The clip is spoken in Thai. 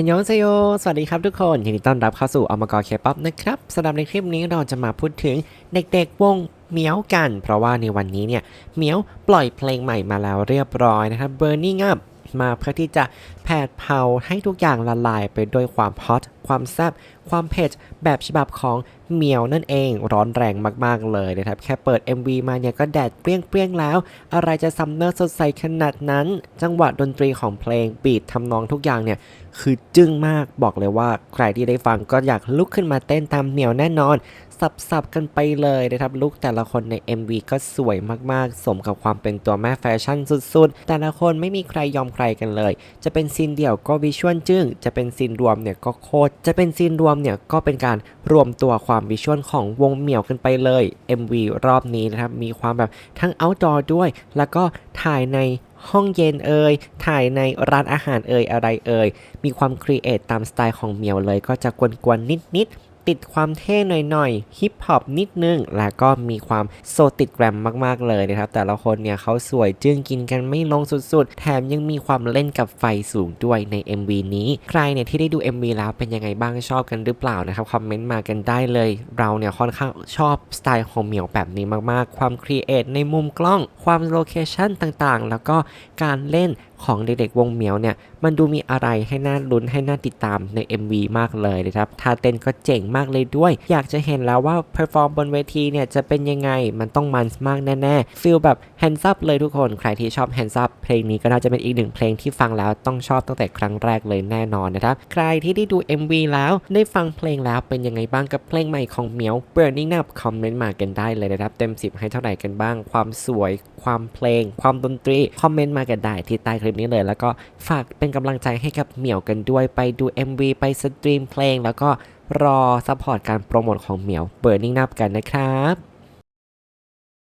ฮันยองเซโย สวัสดีครับทุกคนยินดีต้อนรับเข้าสู่อมกรเคป๊อปนะครับสำหรับในคลิปนี้เราจะมาพูดถึงเด็กๆวงเหมียวกัน เพราะว่าในวันนี้เนี่ยเหมียวปล่อยเพลงใหม่มาแล้วเรียบร้อยนะครับ Burning Up มาเพื่อที่จะแผดเผาให้ทุกอย่างละลายไปด้วยความฮอตความแซ่บความเผ็ดแบบฉบับของเหมียวนั่นเองร้อนแรงมากๆเลยนะครับ แค่เปิด MV มาเนี่ยก็แดดเปรี้ยงๆแล้ว อะไรจะซัมเนอร์สดใสขนาดนั้น จังหวะดนตรีของเพลงบีททำนองทุกอย่างเนี่ยคือจึ้งมากบอกเลยว่าใครที่ได้ฟังก็อยากลุกขึ้นมาเต้นตามเหมียวแน่นอน สับๆกันไปเลยนะครับลุกแต่ละคนใน MV ก็สวยมากๆ สมกับความเป็นตัวแม่แฟชั่นสุดๆ แต่ละคนไม่มีใครยอมรกันเลย จะเป็นซีนเดี่ยวก็วิชวลจึ้ง จะเป็นซีนรวมเนี่ยก็โคตร จะเป็นซีนรวมเนี่ยก็เป็นการรวมตัวความวิชวลของวงเหมียวกันไปเลย MV รอบนี้นะครับ มีความแบบทั้ง outdoor ด้วย แล้วก็ถ่ายในห้องเย็นเอ่ย ถ่ายในร้านอาหารเอ่ยอะไรเอ่ย มีความครีเอทตามสไตล์ของเหมียวเลยก็จะกวนๆนิดๆ ติดความเท่หน่อยๆ ฮิปฮอปนิดนึง แล้วก็มีความโซติดแกรมมากๆเลยนะครับ แต่ละคนเนี่ยเขาสวยจึงกินกันไม่ลงสุดๆ แถมยังมีความเล่นกับไฟสูงด้วยใน MV นี้ ใครเนี่ยที่ได้ดู MV แล้วเป็นยังไงบ้างชอบกันหรือเปล่านะครับ คอมเมนต์มากันได้เลย เราเนี่ยค่อนข้างชอบสไตล์ของเหมียวแบบนี้มากๆ ความครีเอทในมุมกล้อง ความโลเคชั่นต่างๆ แล้วก็การเล่น ของเด็กๆวงเหมียวเนี่ยมันดูมีอะไรให้น่าลุ้นให้น่าติดตามใน MV มากเลยนะครับท่าเต้นก็เจ๋งมากเลยด้วย อยากจะเห็นแล้วว่าเพอร์ฟอร์มบนเวทีเนี่ยจะเป็นยังไงมันต้องมันมากแน่ๆฟีลแบบแฮนด์ซับเลยทุกคนใครที่ชอบแฮนด์ซับเพลงนี้ก็น่าจะเป็นอีกหนึ่งเพลงที่ฟังแล้วต้องชอบตั้งแต่ครั้งแรกเลยแน่นอนนะครับใครที่ได้ดู MV แล้วได้ฟังเพลงแล้วเป็นยังไงบ้างกับเพลงใหม่ของเหมียว Burning Up คอมเมนต์มากันได้เลยนะครับเต็ม 10 ให้เท่าไหร่กันบ้าง ความสวย ความเพลง ความดนตรีคอมเมนต์มากันได้ที่ใต้คลิปนี้เลย แล้วก็ฝากเป็นกำลังใจให้กับเหมียวกันด้วยไปดู MV ไปสตรีมเพลง แล้วก็รอซัพพอร์ตการโปรโมทของเหมียวเบิร์นิ่งนับกันนะครับ